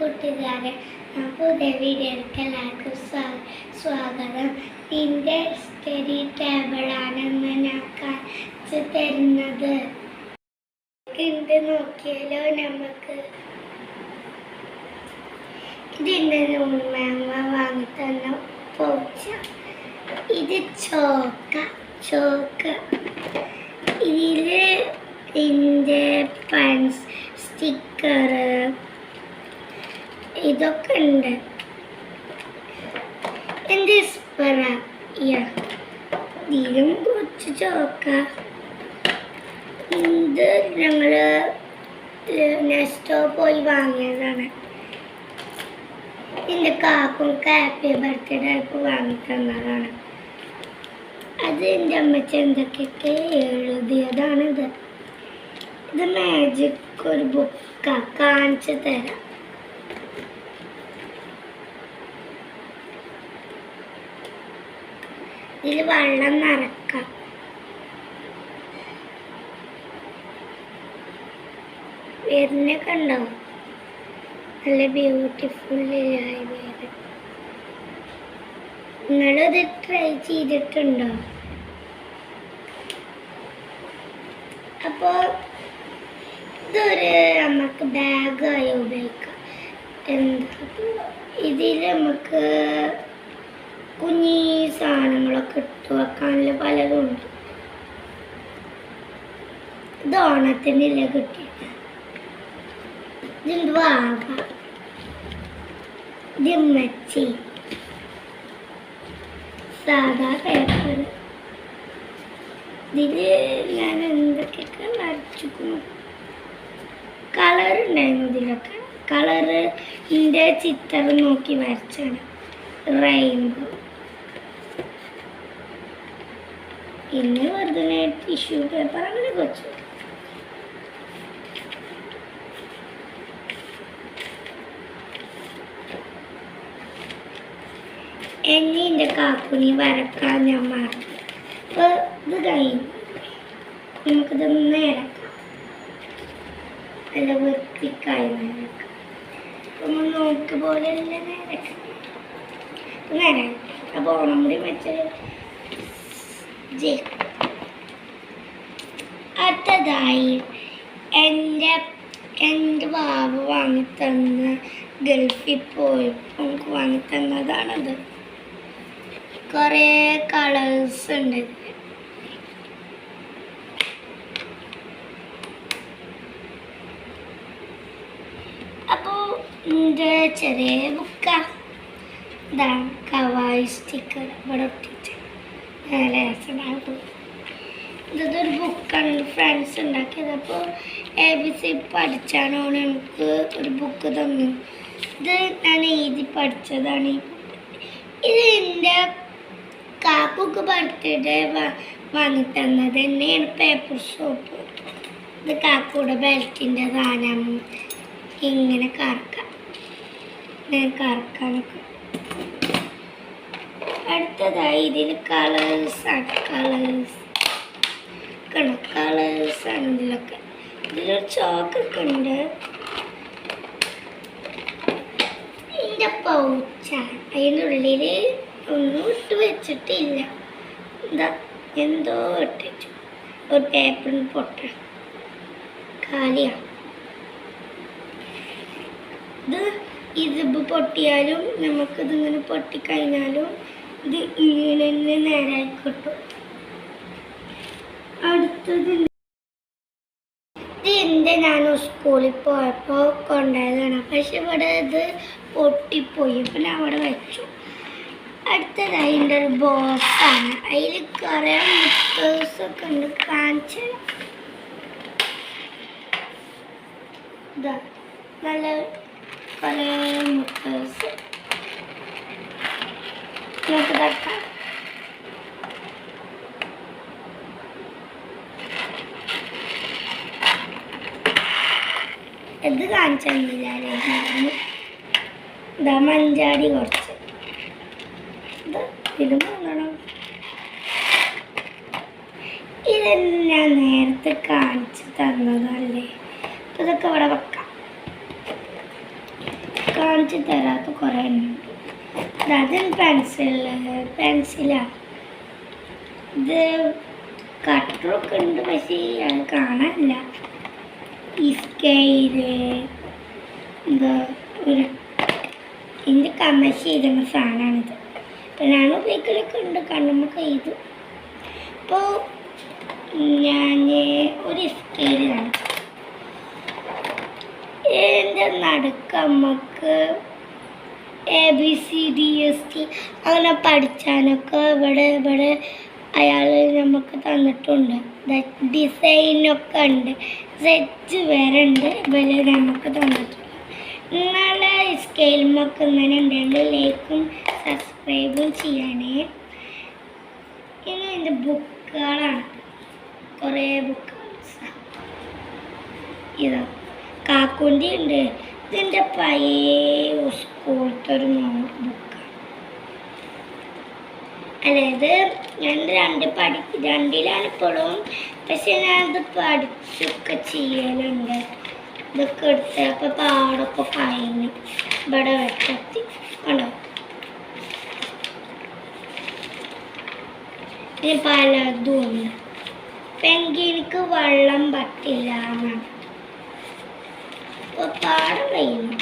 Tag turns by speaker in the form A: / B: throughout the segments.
A: കൂട്ടുകാരെ പുതിയ വീഡിയോയിലേക്ക് എല്ലാവർക്കും സ്വാ- സ്വാഗതം. ഇതിന്റെ സ്റ്റഡി ടേബിളാണെന്ന് ഞാൻ കാണിച്ചു തരുന്നത്. ഇത് നോക്കിയാലോ നമുക്ക്? ഇതിന്റെ ഉമ്മ വാങ്ങി തന്ന പോച്ച ഇത് ചോക്ക ചോക്ക. ഇതിൽ ഇതിന്റെ പെൻസ് സ്റ്റിക്കർ ഇതൊക്കെ ഉണ്ട് എന്ത് സ്പറ ഇതിലും കുറച്ച് ചോക്ക ഇത് ഞങ്ങൾ നെക്സ്റ്റോ പോയി വാങ്ങിയതാണ്. എന്റെ കാക്കും ഹാപ്പി ബർത്ത്ഡേ ആയിട്ട് വാങ്ങി തന്നതാണ്. അത് എന്റെ അമ്മച്ച എന്തൊക്കെയൊക്കെ എഴുതിയതാണിത്. ഇത് മാജിക് ഒരു ബുക്കാണ് കാണിച്ചു തരാം. ഇതിൽ വെള്ളം നിറക്കാം. വേരിനൊക്കെ ഉണ്ടാവും നല്ല ബ്യൂട്ടിഫുള്ളായി വേര് നിങ്ങളിത് ട്രൈ ചെയ്തിട്ടുണ്ടോ? അപ്പോൾ ഇതൊരു നമുക്ക് ബാഗായി ഉപയോഗിക്കാം. എന്താ? ഇതിൽ നമുക്ക് കുഞ്ഞി സാധനങ്ങളൊക്കെ ഇട്ട് വെക്കാനുള്ള പലതും ഉണ്ട്. ഇത് ഓണത്തിനില്ല കിട്ടിയിട്ട് ഇതിന്റെ വാഗ ഇതിമ്മച്ചി മച്ചി സാധാ പേപ്പർ ഇതിൽ ഞാൻ എന്തൊക്കെയൊക്കെ വരച്ചിരിക്കുന്നു കളർ ഉണ്ടായിരുന്നു ഇതിലൊക്കെ. കളറിന്റെ ചിത്രം നോക്കി വരച്ചാണ്. റെയിൻബോ പിന്നെ വെറുതെ ടിഷ്യൂ പേപ്പർ അങ്ങനെ വെച്ചു. എന്നെ എന്റെ കാക്കുനി വരക്കാൻ ഞാൻ മറന്നു. അപ്പോൾ ഇത് കഴിഞ്ഞു. നമുക്കിത് നേരക്കാം നല്ല വൃത്തിക്കായി നേരക്കാം നമ്മൾ നോക്ക് പോലെ അല്ല നേരക്കാം നേരം അപ്പോൾ ഓണം കൂടി വെച്ച് ജയിക്കും അടുത്തതായി എന്റെ എന്റെ വാങ്ങി വാങ്ങിത്തന്ന ഗൾഫിൽ പോയപ്പോൾ നമുക്ക് വാങ്ങിത്തന്നതാണത്. കുറേ കളേഴ്സ് ഉണ്ട്. അപ്പോൾ എന്റെ ചെറിയ ബുക്കാണ് ഇതാണ് കവായി സ്റ്റിക്കർ ഇവിടെ ഒട്ടിച്ച്. രസമുണ്ടാകും ഇതൊരു ബുക്കാണ് ഫ്രണ്ട്സ് ഉണ്ടാക്കിയത്. അപ്പോൾ എ ബി സി പഠിച്ചാണ് എനിക്ക് ഒരു ബുക്ക് തന്നു. ഇത് ഞാൻ എഴുതി പഠിച്ചതാണ്. ഇത് എന്റെ കാക്കൊക്കെ ബർത്ത്ഡേ വാങ്ങി തന്നത് തന്നെയാണ് പേപ്പർ സോപ്പ് ഇത് കാക്കയുടെ ബെൽറ്റിന്റെ സാധനം. ഇങ്ങനെ കറക്കാം. ഇങ്ങനെ കറക്കാനൊക്കെ അടുത്തതായി ഇതിൽ കളേഴ്സ് ആണ്. കളേഴ്സ് കണ്ടോ? കളേഴ്സ് ആണ് ഇതിലൊക്കെ. ഇതിലൊരു ചോക്കൊക്കെ ഉണ്ട്. ഇതിന്റെ പൗച്ചാണ് അതിന്റെ ഉള്ളിൽ ഒന്നും ഇട്ട് വെച്ചിട്ടില്ല. എന്താ? എന്തോ ഇട്ടിച്ചു ഒരു പേപ്പറിന് പൊട്ട കാലിയാണ്. ഇത് ഇതിപ്പോൾ പൊട്ടിയാലും നമുക്കിതിങ്ങനെ പൊട്ടിക്കഴിഞ്ഞാലും ഇത് ഇങ്ങനെ തന്നെ അടുത്തത് ഇത് എന്റെ ഞാൻ സ്കൂളിൽ പോയപ്പോൾ കൊണ്ടുപോയതാണ്. പക്ഷെ ഇവിടെ ഇത് പൊട്ടിപ്പോയി. അപ്പം ഞാൻ അവിടെ വെച്ചു. അടുത്തത് അതിന്റെ ഒരു ബോക്സാണ് അതിൽ കുറേ മുട്ടേഴ്സൊക്കെ ഉണ്ട്. കാണിച്ചു നല്ല കുറേ മുട്ടേഴ്സ് നമുക്ക് തട്ടാം ഇത് കാണിച്ചില്ല ഇതാ മഞ്ചാടി കുറച്ച്. ഇത് ഞാൻ നേരത്തെ കാണിച്ചു തന്നതല്ലേ? ഇതൊക്കെ ഇവിടെ വെക്കാം. കാണിച്ചു തരാത്ത കുറേ ഉണ്ട്. അതും പെൻസിൽ പെൻസിലാണ് ഇത് കട്ടറൊക്കെ ഉണ്ട് പക്ഷേ അത് കാണാനില്ല. ഈ സ്കെയിൽ എന്താ ഒരു ഇതിന്റെ കമ്മശി ഇടുന്ന സാധനമാണിത്. ഇപ്പം ഞാൻ ഉപയോഗിക്കലൊക്കെ ഉണ്ട് കണ്ണുമ്മൊക്കെ ഇത്. ഇപ്പോൾ ഞാൻ ഒരു സ്കെയിലാണ് എന്റെ നടുക്ക് നമുക്ക് A B C D S T അങ്ങനെ പഠിച്ചാനൊക്കെ ഇവിടെ ഇവിടെ അയാൾ നമുക്ക് തന്നിട്ടുണ്ട്. ഡിസൈനൊക്കെ ഉണ്ട്. സെറ്റ് വേറെ ഉണ്ട്. ഇവിടെ നമുക്ക് തന്നിട്ടുണ്ട്. നാളെ സ്കെയിലുമൊക്കെ ഇങ്ങനെ ഉണ്ടെങ്കിൽ ലൈക്കും സബ്സ്ക്രൈബും ചെയ്യണേ ഇനി എന്റെ ബുക്കുകളാണ്. കുറേ ബുക്ക് ഇതാ കാക്കുണ്ടി ഉണ്ട്. ഇതിന്റെ പഴയ സ്കൂളത്തെ ബുക്ക്. അതായത് ഞാൻ രണ്ട് പഠി രണ്ടിലാണ് ഇപ്പോഴും പക്ഷെ ഞാനത് പഠിച്ചൊക്കെ ചെയ്യലുണ്ട്. ഇതൊക്കെ എടുത്ത് അപ്പോൾ പാടൊക്കെ കഴിഞ്ഞു ഇവിടെ വെട്ടത്തി. കണ്ടോ? ഇനി പലതും ഉണ്ട്. പെങ്കിനിക്ക് വെള്ളം പറ്റില്ല എന്നാണ്. അപ്പോൾ പാടം കഴിയുന്നു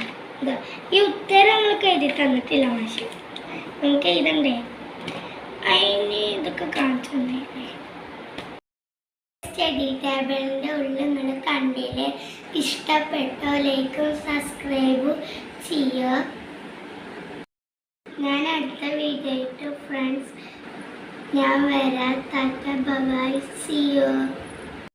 A: ഈ ഉത്തരം നമ്മൾക്ക് എഴുതി തന്നിട്ടില്ല മാഷി. നമുക്ക് എഴുതണ്ടേ? അതിന് ഇതൊക്കെ കാണിച്ചു സ്റ്റഡി ടേബിളിന്റെ ഉള്ളിൽ നിങ്ങൾ കണ്ടില്ലേ? ഇഷ്ടപ്പെട്ടോ ലൈക്കും സബ്സ്ക്രൈബും ചെയ്യുക ഞാൻ അടുത്ത വീഡിയോ ഫ്രണ്ട്സ് ഞാൻ വരാം. താത്ത ബൈ സി യു